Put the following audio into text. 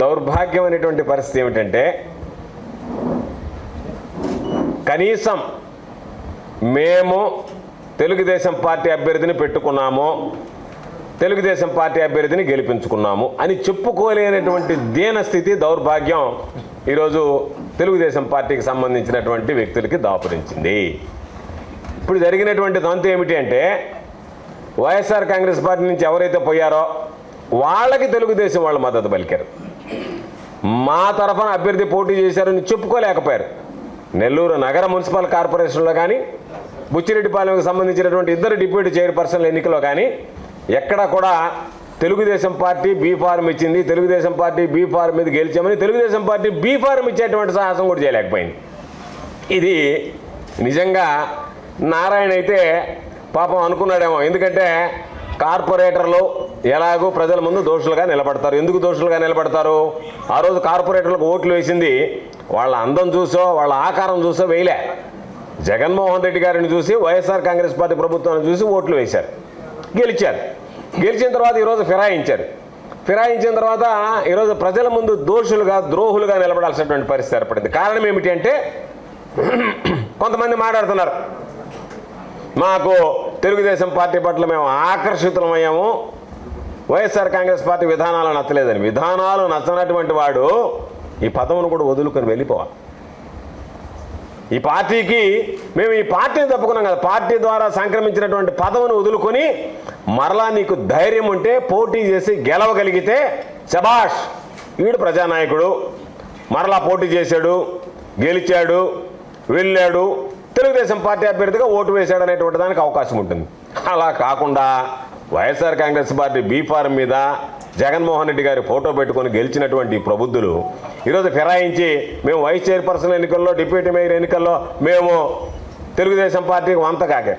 దౌర్భాగ్యమైనటువంటి పరిస్థితి ఏమిటంటే కనీసం మేము తెలుగుదేశం పార్టీ అభ్యర్థిని పెట్టుకున్నాము తెలుగుదేశం పార్టీ అభ్యర్థిని గెలిపించుకున్నాము అని చెప్పుకోలేనటువంటి దీనస్థితి దౌర్భాగ్యం ఈరోజు తెలుగుదేశం పార్టీకి సంబంధించినటువంటి వ్యక్తులకి దాపురించింది. ఇప్పుడు జరిగినటువంటి తంతు ఏమిటి అంటే వైఎస్ఆర్ కాంగ్రెస్ పార్టీ నుంచి ఎవరైతే పోయారో వాళ్ళకి తెలుగుదేశం వాళ్ళు మద్దతు పలికారు. మా తరఫున అభ్యర్థి పోటీ చేశారని చెప్పుకోలేకపోయారు. నెల్లూరు నగర మున్సిపల్ కార్పొరేషన్లో కానీ బుచ్చిరెడ్డిపాలెంకి సంబంధించినటువంటి ఇద్దరు డిప్యూటీ చైర్పర్సన్ల ఎన్నికలో కానీ ఎక్కడ కూడా తెలుగుదేశం పార్టీ బీ ఫార్మ్ ఇచ్చింది తెలుగుదేశం పార్టీ బీ ఫార్మ్ మీద గెలిచామని తెలుగుదేశం పార్టీ బీ ఫార్మ్ ఇచ్చేటువంటి సాహసం కూడా చేయలేకపోయింది. ఇది నిజంగా నారాయణ అయితే పాపం అనుకున్నాడేమో. ఎందుకంటే కార్పొరేటర్లు ఎలాగో ప్రజల ముందు దోషులుగా నిలబడతారు. ఎందుకు దోషులుగా నిలబడతారు? ఆ రోజు కార్పొరేటర్లకు ఓట్లు వేసింది వాళ్ళ అందం చూసో వాళ్ళ ఆకారం చూసో వేయలే. జగన్మోహన్ రెడ్డి గారిని చూసి వైఎస్ఆర్ కాంగ్రెస్ పార్టీ ప్రభుత్వాన్ని చూసి ఓట్లు వేశారు. గెలిచారు. గెలిచిన తర్వాత ఈరోజు ఫిరాయించారు. ఫిరాయించిన తర్వాత ఈరోజు ప్రజల ముందు దోషులుగా ద్రోహులుగా నిలబడాల్సినటువంటి పరిస్థితి ఏర్పడింది. కారణం ఏమిటి అంటే కొంతమంది మాట్లాడుతున్నారు. మాకు తెలుగుదేశం పార్టీ పట్ల మేము ఆకర్షితులమయ్యాము. వైఎస్ఆర్ కాంగ్రెస్ పార్టీ విధానాలు నచ్చలేదని. విధానాలు నచ్చనటువంటి వాడు ఈ పదవును కూడా వదులుకొని వెళ్ళిపోవాలి. ఈ పార్టీకి మేము ఈ పార్టీని తప్పుకున్నాం కదా. పార్టీ ద్వారా సంక్రమించినటువంటి పదవును వదులుకొని మరలా నీకు ధైర్యం ఉంటే పోటీ చేసి గెలవగలిగితే శబాష్ వీడు ప్రజానాయకుడు. మరలా పోటీ చేశాడు గెలిచాడు వెళ్ళాడు. తెలుగుదేశం పార్టీ అభ్యర్థిగా ఓటు వేశాడు అనేటువంటి దానికి అవకాశం ఉంటుంది. అలా కాకుండా YSR Congress party B form మీద జగన్మోహన్ రెడ్డి గారి ఫోటో పెట్టుకొని గెలిచినటువంటి ప్రబుద్ధులు. ఈరోజు ఫిరాయించి మేము వైస్ చైర్పర్సన్ ఎన్నికల్లో డిప్యూటీ మేయర్ ఎన్నికల్లో మేము తెలుగుదేశం పార్టీకి వంత కాకే.